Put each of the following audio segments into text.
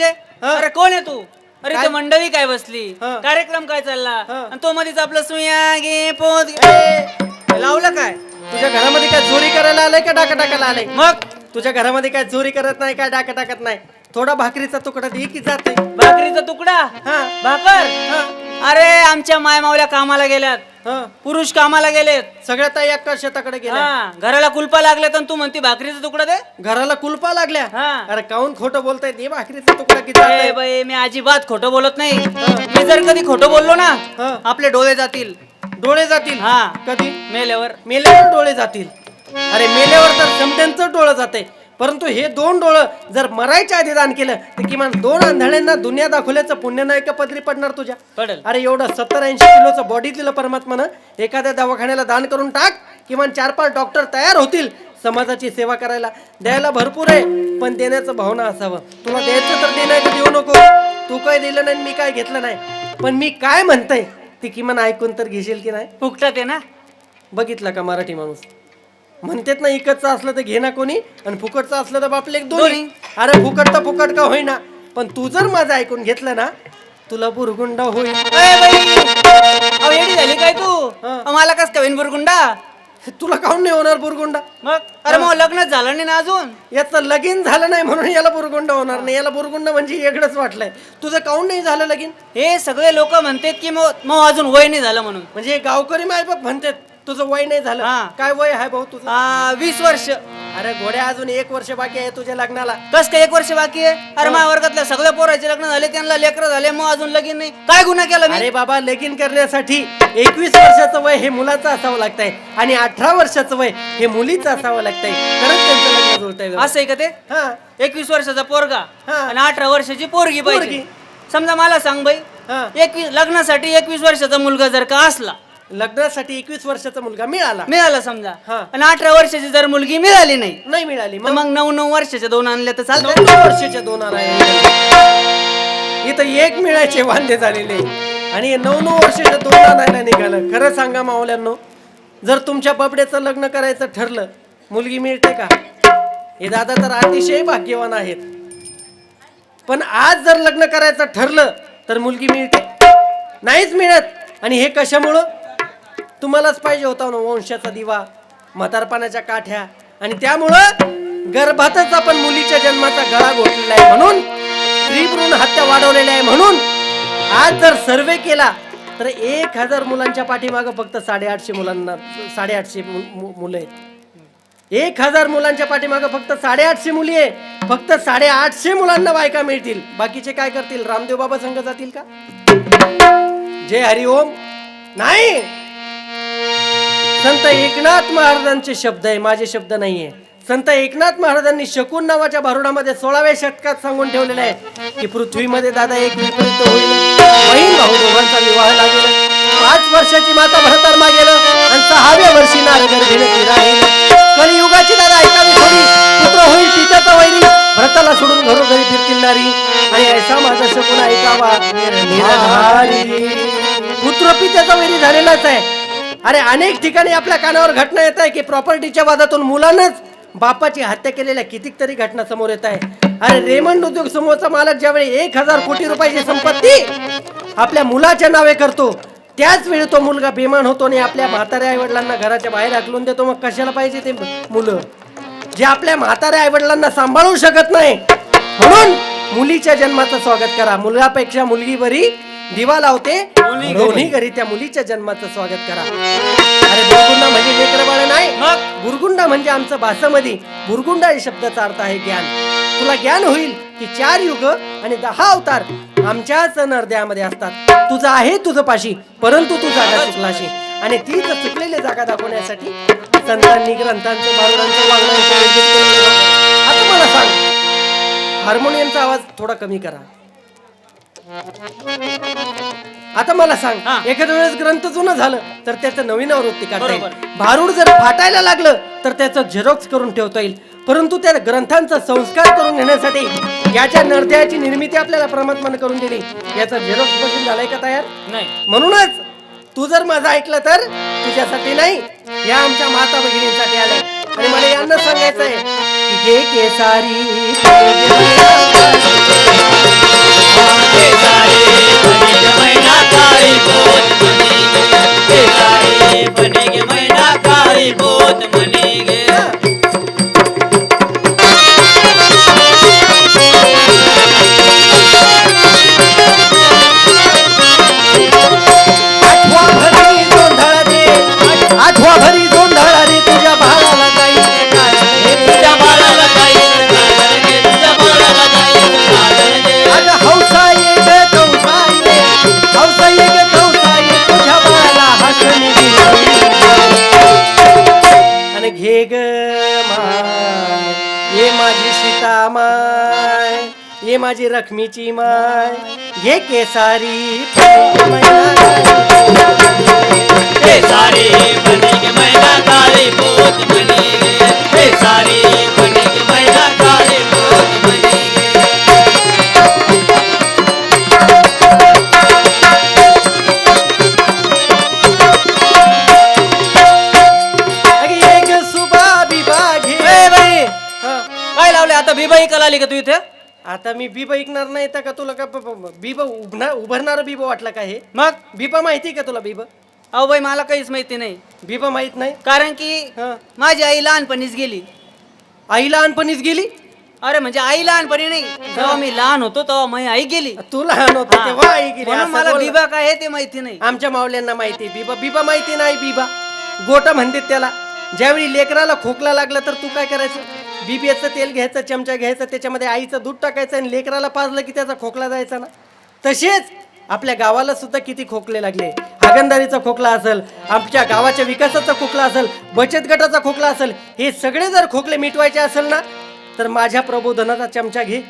म्हणजे? अरे कोण आहे तू? अरे? ते मंडळी काय बसली. कार्यक्रम काय चालला. आणि तो मध्येच आपलं सुया गे पोत गे. लावलं काय? तुझ्या घरामध्ये काय चोरी करायला आलंय का डाका टाकायला आलंय? मग? तुझ्या घरामध्ये काय चोरी करत नाही काय डाका टाकत नाही? थोडा भाकरीचा तुकडा दे की जाते भाकरीचा तुकडा? हा. भाकर? अरे आमच्या माय मावल्या कामाला गेल्यात. हा पुरुष कामाला गेलेत सगळ्या ताई एका शेताकडे गेल्या. हा घराला कुलपा लागले तर तू म्हणती भाकरीचा तुकडा दे? घराला कुलपा लागल्या? हा. अरे काऊन खोटं बोलताय? दे भाकरीचा तुकडा किती ए जातंय? बाई मी अजिबात खोटं बोलत नाही. मी जर कधी खोटं बोललो ना हा. आपले डोळे जातील. डोळे जातील? हा. कधी? मेल्यावर. मेल्यावर डोळे जातील. अरे मेल्यावर तर समट्यांचं डोळं जाते परंतु हे दोन डोळं जर मरायच्या आधी दान केलं तर किमान दोन आंधळ्यांना दुनिया दाखवल्याचं पुण्य नाही का पदरी पडणार तुझ्या? पडेल. अरे एवढं सत्तर ऐंशी किलोचं बॉडी दिलं परमात्मानं एखाद्या दवाखान्याला दान करून टाक किमान चार पाच डॉक्टर तयार होतील समाजाची सेवा करायला. द्यायला भरपूर आहे पण देण्याचं भावना असावं. तुला द्यायचं तर दे नाही तर देऊ नको. तू काय दिलं नाही मी काय घेतलं नाही. पण मी काय म्हणतंय ते किमान ऐकून तर घेशील की नाही? फुकटात आहे ना? बघितला का मराठी माणूस? म्हणतेत ना इकडचं असलं तर घे ना कोणी आणि फुकटचं असलं तर बापले एक दोन्ही. अरे फुकट तर फुकट का होईना. पण तू जर माझं ऐकून घेतलं ना तुला बुरगुंड होईल. अहो, येडी झाली काय तू. अहो, मला कस काय बुरगुंडा? तुला काऊन नाही होणार बुरगुंडा? मग? अरे मग लग्नच झालं नाही ना अजून? याचं लगीन झालं नाही म्हणून याला बुरगुंड होणार नाही. याला बुरगुंड म्हणजे वेगळंच वाटलंय. तुझं काऊन नाही झालं लगीन? हे सगळे लोक म्हणतात की मग मग अजून वय नाही झालं म्हणून. म्हणजे गावकरी मायबाप म्हणतात तुझं वय नाही झालं. हा. काय वय आहे भाऊ तुझं? आ, वीस वर्ष. अरे घोड्या अजून एक वर्ष बाकी आहे तुझ्या लग्नाला. कस काय एक वर्ष बाकी आहे? अरे माझ्या वर्गातल्या सगळ्या पोराचे लग्न झाले त्यांना लेकर झाले मग अजून लगीन नाही. काय गुन्हा केला मी? अरे बाबा लगीन करण्यासाठी एकवीस वर्षाचं वय हे मुलाचं असावं लागतंय आणि अठरा वर्षाचं वय हे मुलीचं असावं लागतंय. तरच त्यांचं लग्न जुळतंय असं आहे का ते? हा. एकवीस वर्षाचा पोरगा हा. आणि अठरा वर्षाची पोरगी पाहिजे. पोरगी. समजा मला सांग बाई हा. एकवीस लग्नासाठी एकवीस वर्षाचा मुलगा जर का असला लग्नासाठी एकवीस वर्षाचा मुलगा मिळाला. मिळाला समजा. हा. आणि अठरा वर्षाची जर मुलगी मिळाली नाही नाही मिळाली. तर मग मग नऊ नऊ वर्षाच्या दोन आणल्या तर नऊ चालतं नऊ वर्षाच्या दोन आहे इथं एक मिळायचे वांदे झालेले. आणि हे नऊ नऊ वर्षाच्या दोन आणायला निघालं. खरं सांगा मावल्यांनो जर तुमच्या बबड्याचं लग्न करायचं ठरलं मुलगी मिळते का? हे दादा तर अतिशय भाग्यवान आहेत. पण आज जर लग्न करायचं ठरलं तर मुलगी मिळते. नाहीच मिळत. आणि हे कशामुळं? तुम्हालाच पाहिजे होता ना वंशाचा दिवा म्हातारपणाच्या काठ्या. आणि त्यामुळं गर्भातच आपण मुलीच्या जन्माचा गळा घोटलेला आहे म्हणून स्त्री हत्या वाढवलेल्या आहे म्हणून आज जर सर्वे केला तर एक हजार मुलांच्या पाठीमागं फक्त साडेआठशे मुलांना साडेआठशे मुलं आहेत. एक हजार मुलांच्या पाठीमागं फक्त साडेआठशे मुली आहे फक्त साडेआठशे मुलांना बायका मिळतील. बाकीचे काय करतील? रामदेव बाबा संघ जातील का? जय हरिओम नाही! संत एकनाथ महाराजांचे शब्द आहे माझे शब्द नाहीये. संत एकनाथ महाराजांनी शकुन नावाच्या भारुडामध्ये सोळाव्या शतकात सांगून ठेवलेलं आहे की पृथ्वीमध्ये दादा एक विपरीत होईल. बहीण भाऊ दोघांचा विवाह लागेल. पाच वर्षाची माता भरतार मागेल आणि सहाव्या वर्षी नारगर्भीने राहील कलियुगाची दादा ऐकावी थोडी. पुत्र होईल पित्याचा वैरी. भरताला सोडून घरोघरी फिरतील नारी आणि ऐसा माझा शकुन ऐकावा. पुत्र पित्याचा वैरी झालेलाच आहे. अरे अनेक ठिकाणी आपल्या कानावर घटना येत आहे की प्रॉपर्टीच्या वादातून मुलांनाच बापाची हत्या केलेल्या कितीक तरी घटना समोर येत आहे. अरे रेमंड उद्योग समूहाचा मालक ज्यावेळी एक हजार कोटी रुपयाची संपत्ती आपल्या मुलाच्या नावे करतो त्याच वेळी तो मुलगा बेमान होतो आणि आपल्या म्हाताऱ्या आई वडिलांना घराच्या बाहेर हाकलून देतो. मग कशाला पाहिजे ते मुलं? जे आपल्या म्हाताऱ्या आई वडिलांना सांभाळू शकत नाही. म्हणून मुलीच्या जन्माचं स्वागत करा. मुलगापेक्षा मुलगी बरी दिवा लावते दोन्ही घरी. दोन्ही घरी त्या मुलीच्या जन्माचं स्वागत करा. अरे बुरगुंडा म्हणजे लेकर बाळ नाही. मग? बुरगुंडा म्हणजे आमचं भाषामध्ये बुरगुंडा या शब्दाचा अर्थ आहे ज्ञान. तुला ज्ञान होईल की चार युग आणि दहा अवतार आमच्याच नरद्यामध्ये असतात. तुझं आहे तुझं पाशी परंतु तू जागा चुकलाशी. आणि तीच चुकलेली जागा दाखवण्यासाठी संतांनी ग्रंथांचं केलेलं आहे. आता मला सांग. हार्मोनियमचा आवाज थोडा कमी करा. आता मला सांग हा. एखाद्या वेळेस ग्रंथ जुनं झालं तर त्याचं नवीन आवृत्ती काढता येईल. बरोबर. भारूड जर फाटायला लागलं तर त्याचं झेरॉक्स करून ठेवता येईल. परंतु त्या ग्रंथांचा संस्कार करून घेण्यासाठी याच्या नरद्याची निर्मिती आपल्याला परमात्माने करून दिली. याचा झेरॉक्स बसून झालाय का तयार? नाही. म्हणूनच तू जर माझं ऐकलं तर तुझ्यासाठी नाही या आमच्या माता भगिनींसाठी आलंय. आणि मला यांना सांगायचं आहे की हे केसारी घे ग माय ये माझी सीता माय ये माझी रखमीची माय हे केसारी सारी बनेगी मैना काली बोत बनेगी हे सारी मैना काली इथे? आता मी बिबा ऐकणार नाही तर का तुला का बिबा उभणार उभारणारं बिबा वाटलं का हे? मग? बिबा माहिती का तुला बिबा? अहो बाई मला काहीच माहिती नाही. बिबा माहीत नाही? कारण की हं. माझी आई लहानपणीच गेली. आई लहानपणीच गेली? अरे म्हणजे आई लहानपणी नाही. जेव्हा मी लहान होतो तेव्हा माझी आई गेली. तू लहान होता. तेव्हा आई गेली. म्हणून असं मला बोल. बिबा काय आहे ते माहिती नाही. आमच्या मावल्यांना माहिती बिबा बिबा माहिती नाही बिबा. गोटा म्हणतात त्याला. ज्यावेळी लेकराला खोकला लागला तर तू काय करायचं? बीबीएचं तेल घ्यायचं चमचा घ्यायचा त्याच्यामध्ये आईचं दूध टाकायचं आणि लेकराला पाजलं की त्याचा खोकला जायचा ना. तसेच आपल्या गावाला सुद्धा किती खोकले लागले. हागंदारीचा खोकला असेल आमच्या गावाच्या विकासाचा खोकला असेल बचत गटाचा खोकला असेल हे सगळे जर खोकले मिटवायचे असेल ना तर माझ्या प्रबोधनाचा चमचा घे.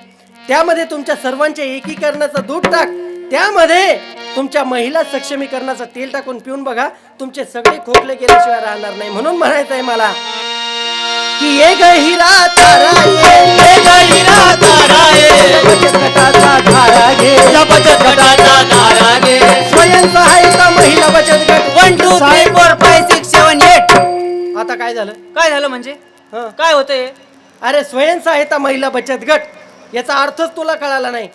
त्यामध्ये तुमच्या सर्वांच्या एकीकरणाचं दूध टाक. त्यामध्ये तुमच्या महिला सक्षमीकरणाचं तेल टाकून पिऊन बघा. तुमचे सगळे खोकले गेल्याशिवाय राहणार नाही. म्हणून म्हणायचं आहे मला की ये ग हिरा तारा ये गहिरा तारा ये। बचत गटाचा धारा घे या बचत गटाचा धारा घे। स्वयंसहायता महिला बचत गट. One two three four five six seven eight आता काय झालं? काय झालं म्हणजे? हं. काय होतंय? अरे स्वयंसहायता महिला बचत गट. याचा अर्थच तुला कळाला नाही.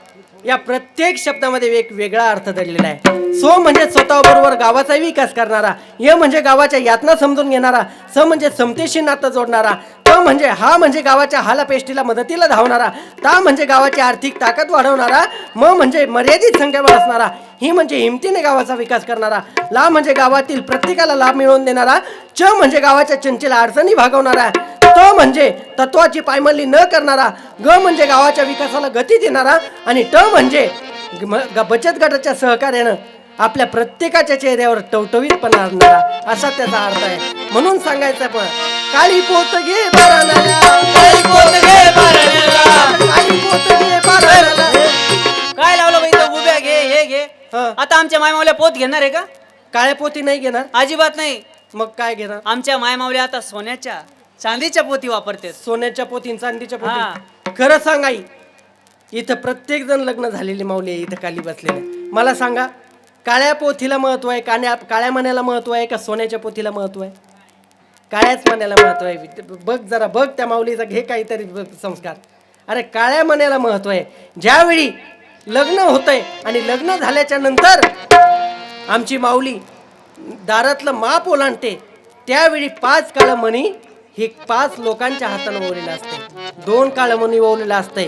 या प्रत्येक शब्दामध्ये एक वेगळा अर्थ दडलेला आहे. सो म्हणजे स्वतःबरोबर गावाचा विकास करणारा य म्हणजे गावाच्या यातना समजून घेणारा स म्हणजे समतेशी नातं जोडणारा ता म्हणजे हा म्हणजे गावाच्या हालापेष्टीला मदतीला धावणारा ता म्हणजे गावाची आर्थिक ताकद वाढवणारा म म्हणजे मर्यादित संख्याबळ असणारा ही म्हणजे हिमतीने गावाचा विकास करणारा ला म्हणजे गावातील प्रत्येकाला लाभ मिळवून देणारा च म्हणजे गावाच्या चंचल अडचणी भागवणारा त म्हणजे तत्वाची पायमल्ली न करणारा ग म्हणजे गावाच्या विकासाला गती देणारा आणि ट म्हणजे बचत गटाच्या सहकार्यानं आपल्या प्रत्येकाच्या चेहऱ्यावर टवटवीतपणा आणणारा असा त्याचा अर्थ आहे. म्हणून सांगायचं पण काळी पोत घे बाराण्याला, काळी पोत घे बाराण्याला. काळी पोत घे बाराण्याला. काय लावलं बाई इथं? उभ्या घे हे घे. हं. आता आमच्या मायमावल्या पोत घेणार आहे का? काळ्या पोती नाही घेणार. अजिबात नाही. मग काय घेणार? आमच्या मायमावल्या आता सोन्याच्या चांदीच्या पोती वापरते सोन्याच्या पोती चांदीच्या हा. पोती खरं सांग आई इथं प्रत्येक जण लग्न झालेली माऊली आहे इथं खाली बसलेले. मला सांगा काळ्या पोथीला महत्त्व आहे काण्या काळ्या मण्याला महत्त्व आहे का? सोन्याच्या पोथीला महत्त्व आहे? काळ्याच मण्याला महत्त्व आहे. बघ जरा बघ त्या माऊलीचा घे काहीतरी संस्कार. अरे काळ्या मण्याला महत्त्व आहे. ज्यावेळी लग्न होतंय आणि लग्न झाल्याच्यानंतर आमची माऊली दारातलं माप ओलांडते त्यावेळी पाच काळं मणी ही पाच लोकांच्या हातानं ओवलेलं असते दोन काळं मणी ओवलेलं असतंय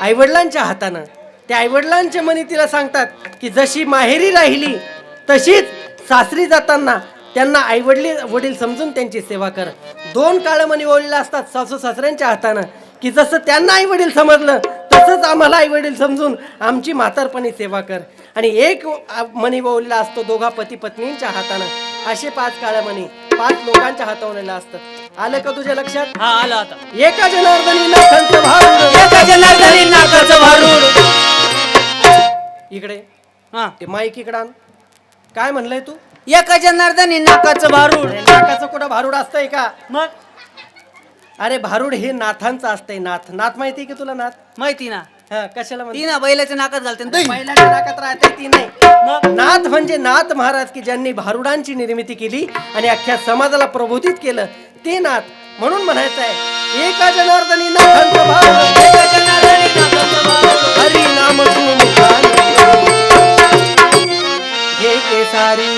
आईवडिलांच्या हातानं. त्या आईवडिलांचे मनी तिला सांगतात की जशी माहेरी राहिली तशीच सासरी जाताना त्यांना आईवडील वडील समजून त्यांची सेवा कर. दोन काळं मणी ओवलेलं असतात सासू सासऱ्यांच्या हातानं. की जसं त्यांना आई वडील समजलं तसंच आम्हाला आई वडील समजून आमची म्हातारपणी सेवा कर. आणि एक मणी वळलेला असतो दोघा पती पत्नींच्या हातानं. असे पाच काळ्या मणी पाच लोकांच्या हातावलेला असतात आलं का तुझ्या लक्षात? हा आलं आता. एका जनार्दनी भारूड. एका भारूड. इकडे. हा. ते माईक इकडं आण. काय म्हणलंय तू? एका जनार्दनी नाकाचं भारूड. नाकाचं कुठं भारूड असतंय का? मग? अरे भारूड हे नाथांचं असतंय नाथ. नाथ माहिती की तुला नाथ? माहिती ना. हा कशाला? ती ना बैलाच्या नाकात घालते ना. दही. पहिल्याच्या नाकात राहते ती नाही. मग? नाथ म्हणजे नाथ महाराज की ज्यांनी भारुडांची निर्मिती केली आणि अख्ख्या समाजाला प्रबोधित केलं ते नाथ. म्हणून म्हणायचं आहे एका जनार्दनी नाथांचं भाव एका जनार्दनी नाथांचं भाव. हरी नाम घे सारी